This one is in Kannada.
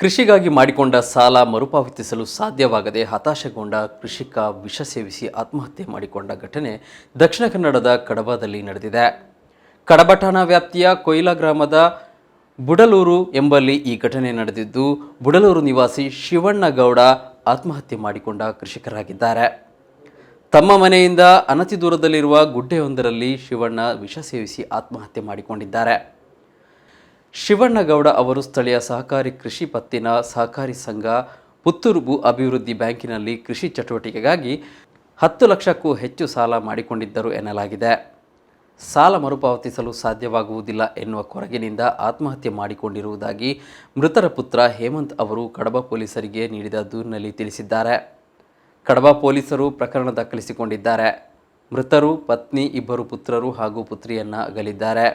ಕೃಷಿಗಾಗಿ ಮಾಡಿಕೊಂಡ ಸಾಲ ಮರುಪಾವತಿಸಲು ಸಾಧ್ಯವಾಗದೆ ಹತಾಶಗೊಂಡ ಕೃಷಿಕ ವಿಷ ಸೇವಿಸಿ ಆತ್ಮಹತ್ಯೆ ಮಾಡಿಕೊಂಡ ಘಟನೆ ದಕ್ಷಿಣ ಕನ್ನಡದ ಕಡಬದಲ್ಲಿ ನಡೆದಿದೆ. ಕಡಬ ಠಾಣಾ ವ್ಯಾಪ್ತಿಯ ಕೊಯ್ಲಾ ಗ್ರಾಮದ ಬುಡಲೂರು ಎಂಬಲ್ಲಿ ಈ ಘಟನೆ ನಡೆದಿದ್ದು, ಬುಡಲೂರು ನಿವಾಸಿ ಶಿವಣ್ಣಗೌಡ ಆತ್ಮಹತ್ಯೆ ಮಾಡಿಕೊಂಡ ಕೃಷಿಕರಾಗಿದ್ದಾರೆ. ತಮ್ಮ ಮನೆಯಿಂದ ಅನತಿ ದೂರದಲ್ಲಿರುವ ಗುಡ್ಡೆಯೊಂದರಲ್ಲಿ ಶಿವಣ್ಣ ವಿಷ ಸೇವಿಸಿ ಆತ್ಮಹತ್ಯೆ ಮಾಡಿಕೊಂಡಿದ್ದಾರೆ. ಶಿವಣ್ಣಗೌಡ ಅವರು ಸ್ಥಳೀಯ ಸಹಕಾರಿ ಕೃಷಿ ಪತ್ತಿನ ಸಹಕಾರಿ ಸಂಘ ಪುತ್ತೂರು ಭೂ ಅಭಿವೃದ್ಧಿ ಬ್ಯಾಂಕಿನಲ್ಲಿ ಕೃಷಿ ಚಟುವಟಿಕೆಗಾಗಿ ಹತ್ತು ಲಕ್ಷಕ್ಕೂ ಹೆಚ್ಚು ಸಾಲ ಮಾಡಿಕೊಂಡಿದ್ದರು ಎನ್ನಲಾಗಿದೆ. ಸಾಲ ಮರುಪಾವತಿಸಲು ಸಾಧ್ಯವಾಗುವುದಿಲ್ಲ ಎನ್ನುವ ಕೊರಗಿನಿಂದ ಆತ್ಮಹತ್ಯೆ ಮಾಡಿಕೊಂಡಿರುವುದಾಗಿ ಮೃತರ ಪುತ್ರ ಹೇಮಂತ್ ಅವರು ಕಡಬ ಪೊಲೀಸರಿಗೆ ನೀಡಿದ ದೂರಿನಲ್ಲಿ ತಿಳಿಸಿದ್ದಾರೆ. ಕಡಬ ಪೊಲೀಸರು ಪ್ರಕರಣ ದಾಖಲಿಸಿಕೊಂಡಿದ್ದಾರೆ. ಮೃತರು ಪತ್ನಿ, ಇಬ್ಬರು ಪುತ್ರರು ಹಾಗೂ ಪುತ್ರಿಯನ್ನ ಅಗಲಿದ್ದಾರೆ.